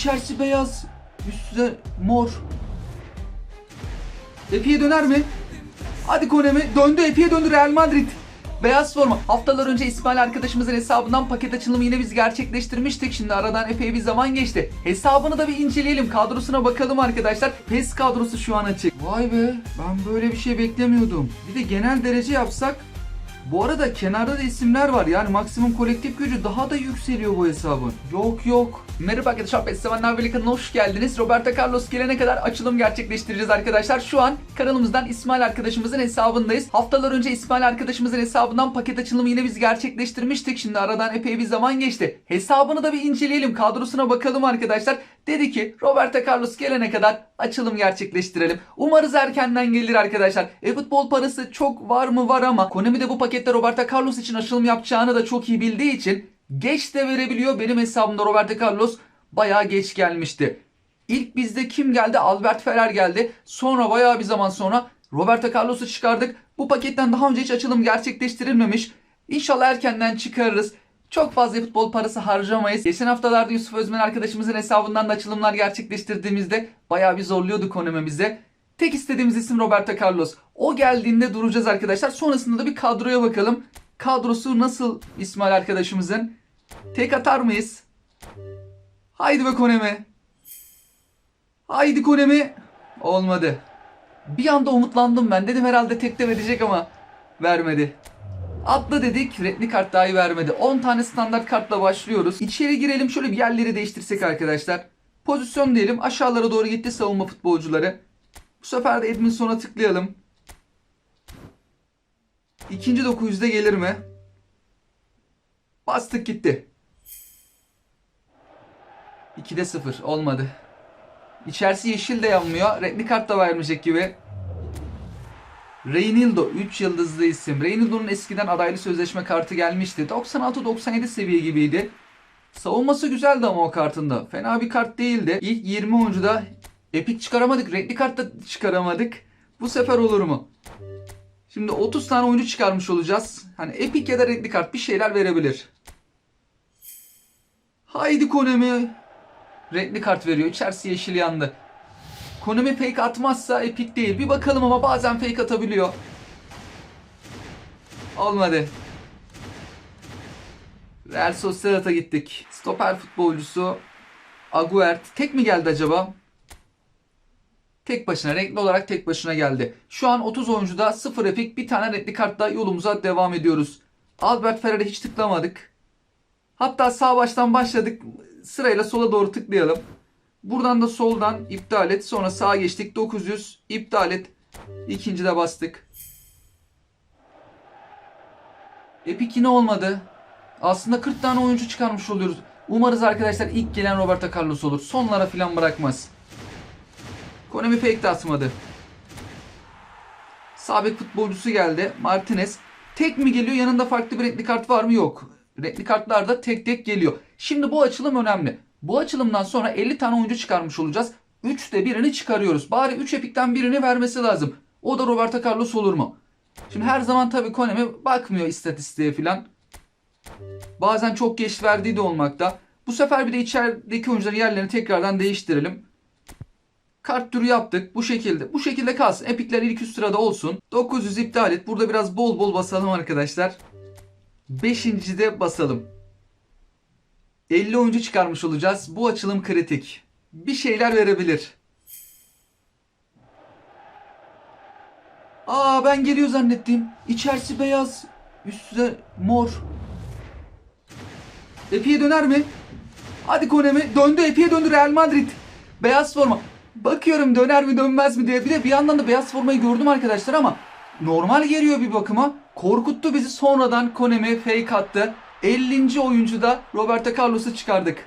İçerisi beyaz. Üstü mor. Epi'ye döner mi? Hadi Konemi. Döndü. Epi'ye döndü Real Madrid. Beyaz forma. Haftalar önce İsmail arkadaşımızın hesabından paket açılımı yine biz gerçekleştirmiştik. Şimdi aradan epey bir zaman geçti. Hesabını da bir inceleyelim. Kadrosuna bakalım arkadaşlar. PES kadrosu şu an açık. Vay be. Ben böyle bir şey beklemiyordum. Bir de genel derece yapsak bu arada kenarda da isimler var yani maksimum kolektif gücü daha da yükseliyor bu hesabın. Yok yok. Merhaba arkadaşlar PES Sevenler Birliği kanalına hoş geldiniz. Roberto Carlos gelene kadar açılım gerçekleştireceğiz arkadaşlar. Şu an kanalımızdan İsmail arkadaşımızın hesabındayız. Haftalar önce İsmail arkadaşımızın hesabından paket açılımı yine biz gerçekleştirmiştik. Şimdi aradan epey bir zaman geçti. Hesabını da bir inceleyelim. Kadrosuna bakalım arkadaşlar. Dedi ki Roberto Carlos gelene kadar açılım gerçekleştirelim. Umarız erkenden gelir arkadaşlar. E-futbol parası çok var mı var ama Konami de bu pakette Roberto Carlos için açılım yapacağını da çok iyi bildiği için geç de verebiliyor. Benim hesabımda Roberto Carlos bayağı geç gelmişti. İlk bizde kim geldi? Albert Ferrer geldi. Sonra bayağı bir zaman sonra Roberto Carlos'u çıkardık. Bu paketten daha önce hiç açılım gerçekleştirilmemiş. İnşallah erkenden çıkarırız. Çok fazla futbol parası harcamayız. Geçen haftalarda Yusuf Özmen arkadaşımızın hesabından da açılımlar gerçekleştirdiğimizde bayağı bir zorluyordu Konami bize. Tek istediğimiz isim Roberto Carlos. O geldiğinde duracağız arkadaşlar. Sonrasında da bir kadroya bakalım. Kadrosu nasıl İsmail arkadaşımızın? Tek atar mıyız? Haydi be Konemi. Haydi Konemi. Olmadı. Bir anda umutlandım ben. Dedim herhalde tek de verecek ama vermedi. Atla dedik. Redli kart dahi vermedi. 10 tane standart kartla başlıyoruz. İçeri girelim. Şöyle bir yerleri değiştirsek arkadaşlar. Pozisyon diyelim. Aşağılara doğru gitti savunma futbolcuları. Bu sefer de Edminson'a tıklayalım. İkinci 900'de gelir mi? Bastık gitti. 2'de 0 olmadı. İçerisi yeşil de yanmıyor. Renkli kart da vermeyecek gibi. Reynildo 3 yıldızlı isim. Reynildo'nun eskiden adaylı sözleşme kartı gelmişti. 96-97 seviye gibiydi. Savunması güzeldi ama o kartında. Fena bir kart değildi. İlk 20 oyuncuda epik çıkaramadık. Renkli kart da çıkaramadık. Bu sefer olur mu? Şimdi 30 tane oyuncu çıkarmış olacağız. Hani epik ya da renkli kart bir şeyler verebilir. Haydi Konami. Renkli kart veriyor. İçerisi yeşil yandı. Konami fake atmazsa epik değil. Bir bakalım ama bazen fake atabiliyor. Olmadı. Real Sociedad'a gittik. Stoper futbolcusu Aguert. Tek mi geldi acaba? Tek başına renkli olarak tek başına geldi. Şu an 30 oyuncuda 0 epik bir tane renkli kartla yolumuza devam ediyoruz. Albert Ferrer'e hiç tıklamadık. Hatta sağ baştan başladık. Sırayla sola doğru tıklayalım. Buradan da soldan iptal et. Sonra sağa geçtik. 900 iptal et. İkinci de bastık. Epic yine olmadı. Aslında 40 tane oyuncu çıkarmış oluyoruz. Umarız arkadaşlar ilk gelen Roberto Carlos olur. Sonlara falan bırakmaz. Konami fake de atmadı. Sabit futbolcusu geldi. Martinez. Tek mi geliyor? Yanında farklı bir renkli kart var mı? Yok. Renkli kartlar da tek tek geliyor. Şimdi bu açılım önemli. Bu açılımdan sonra 50 tane oyuncu çıkarmış olacağız. 3'te birini çıkarıyoruz. Bari 3 epikten birini vermesi lazım. O da Roberto Carlos olur mu? Şimdi her zaman tabii Konami bakmıyor istatistiğe falan. Bazen çok geç verdiği de olmakta. Bu sefer bir de içerideki oyuncuların yerlerini tekrardan değiştirelim. Kart türü yaptık. Bu şekilde. Bu şekilde kalsın. Epikler ilk üst sırada olsun. 900 iptal et. Burada biraz bol bol basalım arkadaşlar. 5. de basalım. 50 oyuncu çıkarmış olacağız. Bu açılım kritik. Bir şeyler verebilir. Aa ben geliyor zannettim. İçerisi beyaz. Üstü mor. Epi'ye döner mi? Hadi Konemi. Döndü. Epi'ye döndü Real Madrid. Beyaz forma. Bakıyorum döner mi dönmez mi diye. Bir de bir yandan da beyaz formayı gördüm arkadaşlar ama normal geliyor bir bakıma. Korkuttu bizi sonradan Konemi fake attı. 50. oyuncuda Roberto Carlos'u çıkardık.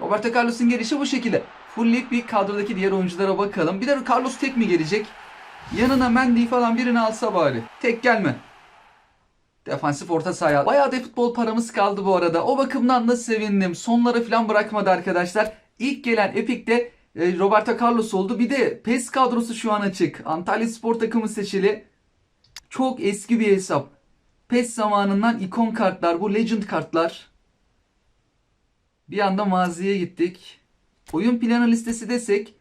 Roberto Carlos'un gelişi bu şekilde. Fullleyip bir kadrodaki diğer oyunculara bakalım. Bir de Carlos tek mi gelecek? Yanına Mendy falan birini alsa bari. Tek gelme. Defansif orta sahaya. Bayağı da futbol paramız kaldı bu arada. O bakımdan da sevindim. Sonlara falan bırakmadı arkadaşlar. İlk gelen Epic'te e, Roberto Carlos oldu. Bir de PES kadrosu şu an açık. Antalya Spor takımı seçili. Çok eski bir hesap. PES zamanından ikon kartlar. Bu legend kartlar. Bir anda maziye gittik. Oyun planı listesi desek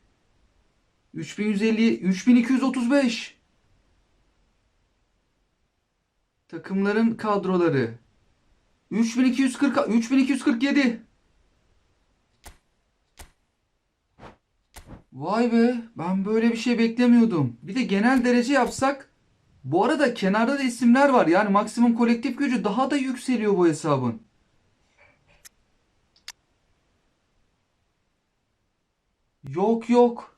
3150 3235 Takımların kadroları 3240 3247 Vay be ben böyle bir şey beklemiyordum. Bir de genel derece yapsak bu arada kenarda da isimler var. Yani maksimum kolektif gücü daha da yükseliyor bu hesabın. Yok yok.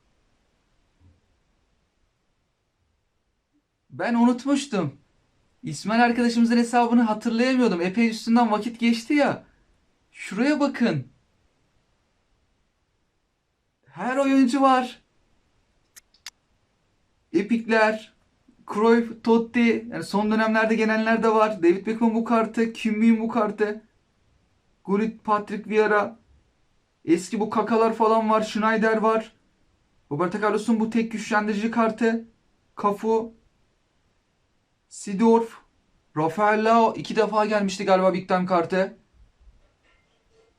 Ben unutmuştum. İsmail arkadaşımızın hesabını hatırlayamıyordum. Epey üstünden vakit geçti ya. Şuraya bakın. Her oyuncu var. Epikler, Cruyff, Totti, yani son dönemlerde gelenler de var. David Beckham bu kartı, Kim bu kartı. Gullit, Patrick Vieira. Eski bu kakalar falan var. Schneider var. Roberto Carlos'un bu tek güçlendirici kartı. Cafu. Sidorf. Rafael Lao iki defa gelmişti galiba Big Time kartı.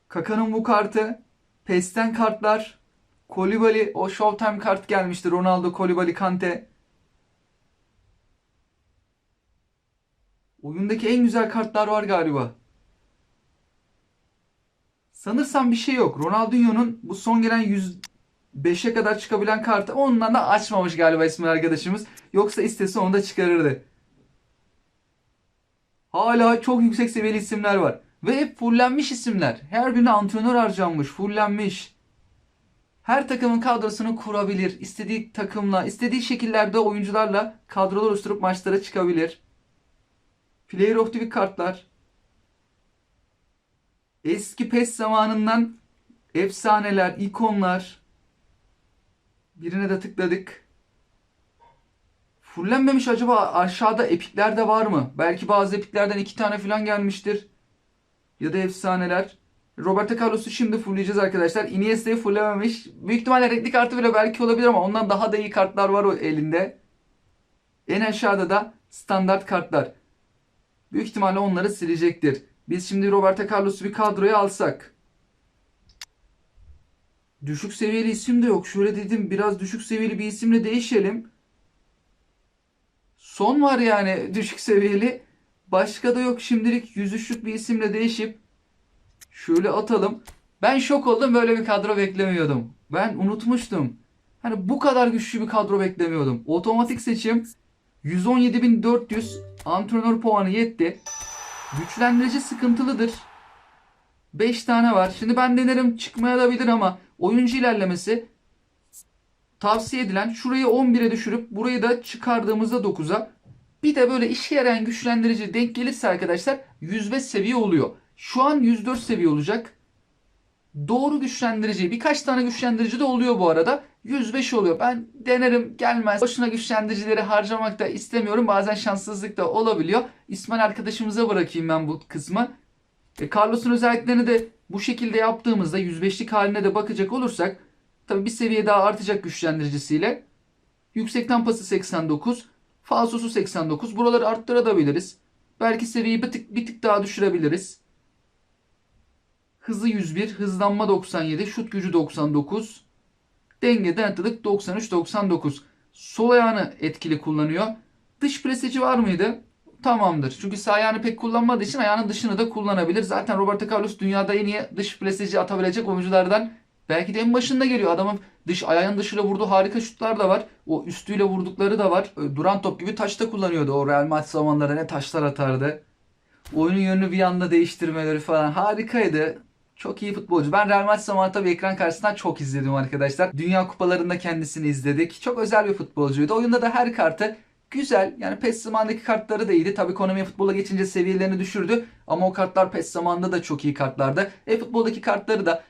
Kaka'nın bu kartı. Pes'ten kartlar. Kolibali o Showtime kart gelmişti. Ronaldo, Kolibali, Kante. Oyundaki en güzel kartlar var galiba. Sanırsam bir şey yok. Ronaldinho'nun bu son gelen 105'e kadar çıkabilen kartı ondan da açmamış galiba ismi arkadaşımız. Yoksa istese onu da çıkarırdı. Hala çok yüksek seviyeli isimler var. Ve hep fullenmiş isimler. Her birine antrenör harcanmış, fullenmiş. Her takımın kadrosunu kurabilir. İstediği takımla, istediği şekillerde oyuncularla kadrolar oluşturup maçlara çıkabilir. Player of the Week kartlar. Eski PES zamanından efsaneler, ikonlar. Birine de tıkladık. Fullenmemiş acaba aşağıda epikler de var mı? Belki bazı epiklerden iki tane falan gelmiştir. Ya da efsaneler. Roberto Carlos'u şimdi fullleyeceğiz arkadaşlar. Iniesta'yı fulllememiş. Büyük ihtimalle renkli kartı bile belki olabilir ama ondan daha da iyi kartlar var o elinde. En aşağıda da standart kartlar. Büyük ihtimalle onları silecektir. Biz şimdi Roberto Carlos'u bir kadroya alsak. Düşük seviyeli isim de yok. Şöyle dedim biraz düşük seviyeli bir isimle değişelim. Son var yani düşük seviyeli. Başka da yok. Şimdilik yüzüşlük bir isimle değişip şöyle atalım. Ben şok oldum. Böyle bir kadro beklemiyordum. Ben unutmuştum. Hani bu kadar güçlü bir kadro beklemiyordum. Otomatik seçim 117.400 antrenör puanı yetti. Güçlendirici sıkıntılıdır. 5 tane var. Şimdi ben denerim çıkmaya da bilir ama oyuncu ilerlemesi tavsiye edilen şurayı 11'e düşürüp burayı da çıkardığımızda 9'a bir de böyle işe yarayan güçlendirici denk gelirse arkadaşlar 105 seviye oluyor. Şu an 104 seviye olacak. Doğru güçlendirici birkaç tane güçlendirici de oluyor bu arada. 105 oluyor. Ben denerim gelmez. Boşuna güçlendiricileri harcamak da istemiyorum. Bazen şanssızlık da olabiliyor. İsmail arkadaşımıza bırakayım ben bu kısmı. E, Carlos'un özelliklerini de bu şekilde yaptığımızda 105'lik haline de bakacak olursak tabi bir seviye daha artacak güçlendiricisiyle. Yüksek tampası 89, falsosu 89. Buraları arttırabiliriz. Belki seviyeyi bir tık, bir tık daha düşürebiliriz. Hızı 101, hızlanma 97, şut gücü 99. Denge dayanıklılık 93-99. Sol ayağını etkili kullanıyor. Dış preseci var mıydı? Tamamdır. Çünkü sağ ayağını pek kullanmadığı için ayağının dışını da kullanabilir. Zaten Roberto Carlos dünyada en iyi dış preseci atabilecek oyunculardan belki de en başında geliyor. Adamın dış ayağının dışıyla vurduğu harika şutlar da var. O üstüyle vurdukları da var. Duran top gibi taş da kullanıyordu. O Real Madrid zamanları ne taşlar atardı. Oyunun yönünü bir anda değiştirmeleri falan harikaydı. Çok iyi futbolcu. Ben Real Madrid zamanı tabii ekran karşısından çok izledim arkadaşlar. Dünya kupalarında kendisini izledik. Çok özel bir futbolcuydu. Oyunda da her kartı güzel. Yani PES zamanındaki kartları da iyiydi. Tabii Konami futbola geçince seviyelerini düşürdü. Ama o kartlar PES zamanında da çok iyi kartlardı. E futboldaki kartları da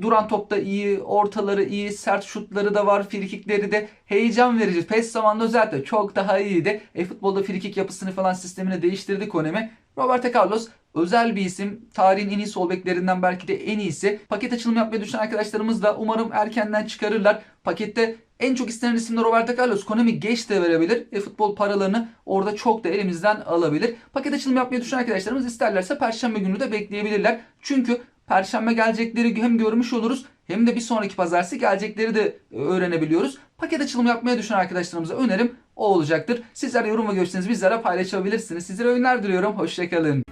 duran topta iyi, ortaları iyi, sert şutları da var, frikikleri de heyecan verici. PES zamanında özellikle çok daha iyiydi. E futbolda frikik yapısını falan sistemini değiştirdi Konami. Roberto Carlos özel bir isim. Tarihin en iyi sol beklerinden belki de en iyisi. Paket açılımı yapmayı düşünen arkadaşlarımız da umarım erkenden çıkarırlar. Pakette en çok istenen isim de Roberto Carlos. Konami geç de verebilir. E, futbol paralarını orada çok da elimizden alabilir. Paket açılımı yapmayı düşünen arkadaşlarımız isterlerse Perşembe günü de bekleyebilirler. Çünkü Perşembe gelecekleri hem görmüş oluruz hem de bir sonraki pazartesi gelecekleri de e, öğrenebiliyoruz. Paket açılımı yapmaya düşünen arkadaşlarımıza önerim o olacaktır. Sizler yorum ve görüşlerinizi bizlere paylaşabilirsiniz. Sizlere oyunlar diliyorum. Hoşçakalın.